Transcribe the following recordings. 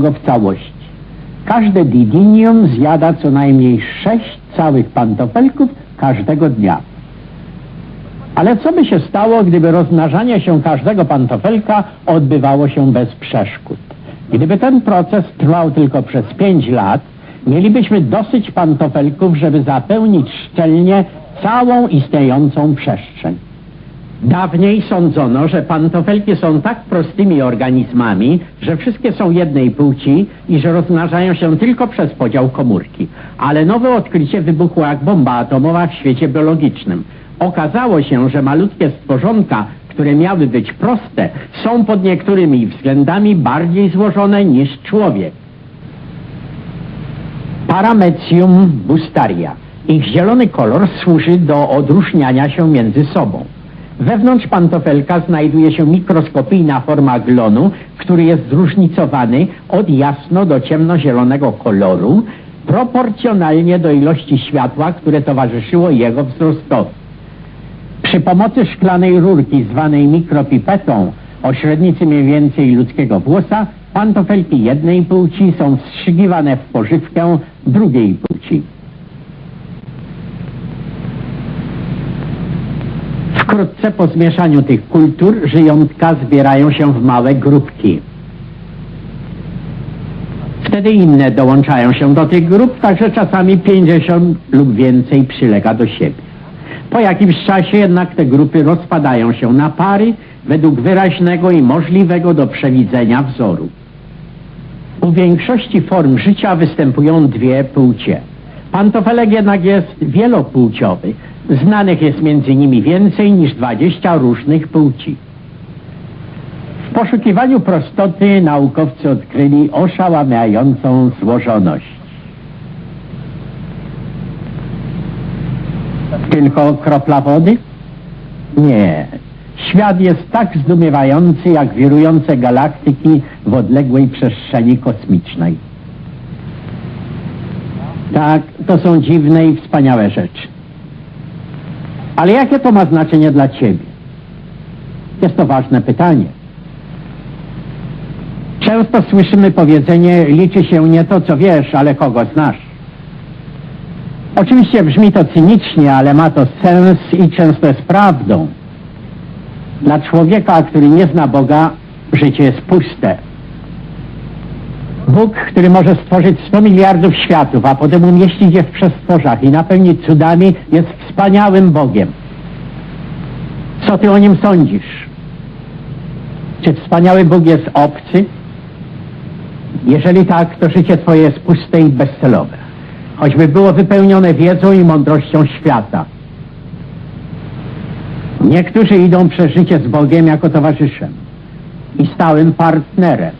go w całości. Każde didinium zjada co najmniej sześć całych pantofelków każdego dnia. Ale co by się stało, gdyby rozmnażanie się każdego pantofelka odbywało się bez przeszkód? Gdyby ten proces trwał tylko przez pięć lat, mielibyśmy dosyć pantofelków, żeby zapełnić szczelnie całą istniejącą przestrzeń. Dawniej sądzono, że pantofelki są tak prostymi organizmami, że wszystkie są jednej płci i że rozmnażają się tylko przez podział komórki. Ale nowe odkrycie wybuchło jak bomba atomowa w świecie biologicznym. Okazało się, że malutkie stworzonka, które miały być proste, są pod niektórymi względami bardziej złożone niż człowiek. Paramecium bustaria. Ich zielony kolor służy do odróżniania się między sobą. Wewnątrz pantofelka znajduje się mikroskopijna forma glonu, który jest zróżnicowany od jasno do ciemnozielonego koloru, proporcjonalnie do ilości światła, które towarzyszyło jego wzrostowi. Przy pomocy szklanej rurki zwanej mikropipetą o średnicy mniej więcej ludzkiego włosa, pantofelki jednej płci są wstrzygiwane w pożywkę drugiej płci. Wkrótce po zmieszaniu tych kultur żyjątka zbierają się w małe grupki. Wtedy inne dołączają się do tych grup, także czasami 50 lub więcej przylega do siebie. Po jakimś czasie jednak te grupy rozpadają się na pary według wyraźnego i możliwego do przewidzenia wzoru. U większości form życia występują dwie płcie. Pantofelek jednak jest wielopłciowy. Znanych jest między nimi więcej niż 20 różnych płci. W poszukiwaniu prostoty naukowcy odkryli oszałamiającą złożoność. Tylko kropla wody? Nie. Świat jest tak zdumiewający jak wirujące galaktyki w odległej przestrzeni kosmicznej. Tak, to są dziwne i wspaniałe rzeczy. Ale jakie to ma znaczenie dla Ciebie? Jest to ważne pytanie. Często słyszymy powiedzenie, liczy się nie to, co wiesz, ale kogo znasz. Oczywiście brzmi to cynicznie, ale ma to sens i często jest prawdą. Dla człowieka, który nie zna Boga, życie jest puste. Bóg, który może stworzyć 100 miliardów światów, a potem umieścić je w przestworzach i napełnić cudami, jest wspaniałym Bogiem. Co ty o nim sądzisz? Czy wspaniały Bóg jest obcy? Jeżeli tak, to życie twoje jest puste i bezcelowe. Choćby było wypełnione wiedzą i mądrością świata. Niektórzy idą przez życie z Bogiem jako towarzyszem i stałym partnerem.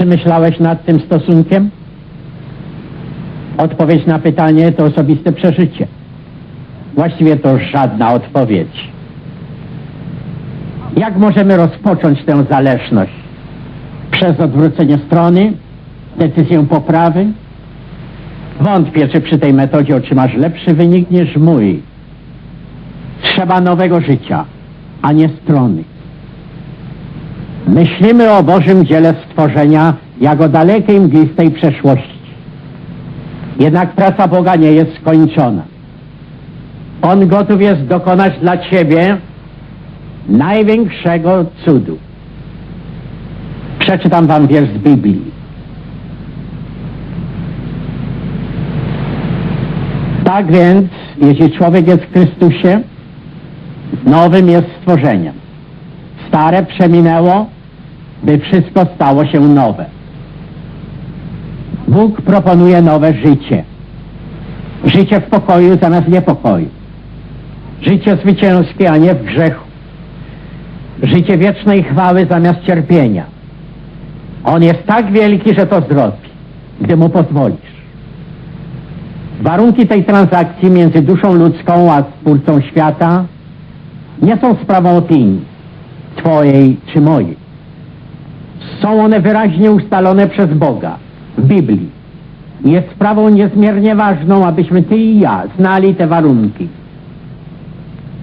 Czy myślałeś nad tym stosunkiem? Odpowiedź na pytanie to osobiste przeżycie. Właściwie to żadna odpowiedź. Jak możemy rozpocząć tę zależność? Przez odwrócenie strony? Decyzję poprawy? Wątpię, czy przy tej metodzie otrzymasz lepszy wynik niż mój. Trzeba nowego życia, a nie strony. Myślimy o Bożym dziele stworzenia jak o dalekiej, mglistej przeszłości. Jednak praca Boga nie jest skończona. On gotów jest dokonać dla Ciebie największego cudu. Przeczytam Wam wiersz z Biblii. Tak więc, jeśli człowiek jest w Chrystusie, nowym jest stworzeniem. Stare przeminęło, by wszystko stało się nowe. Bóg proponuje nowe życie. Życie w pokoju zamiast niepokoju. Życie zwycięskie, a nie w grzechu. Życie wiecznej chwały zamiast cierpienia. On jest tak wielki, że to zrobi, gdy mu pozwolisz. Warunki tej transakcji między duszą ludzką a Stwórcą świata nie są sprawą opinii, twojej czy mojej. Są one wyraźnie ustalone przez Boga w Biblii. Jest sprawą niezmiernie ważną, abyśmy ty i ja znali te warunki.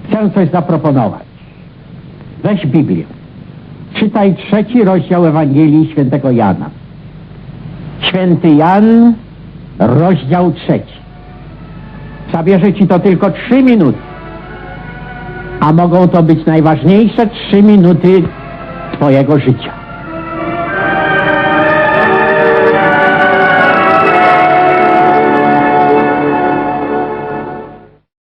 Chcę coś zaproponować. Weź Biblię. Czytaj trzeci rozdział Ewangelii Świętego Jana. Święty Jan, rozdział trzeci. Zabierze ci to tylko trzy minuty. A mogą to być najważniejsze trzy minuty twojego życia.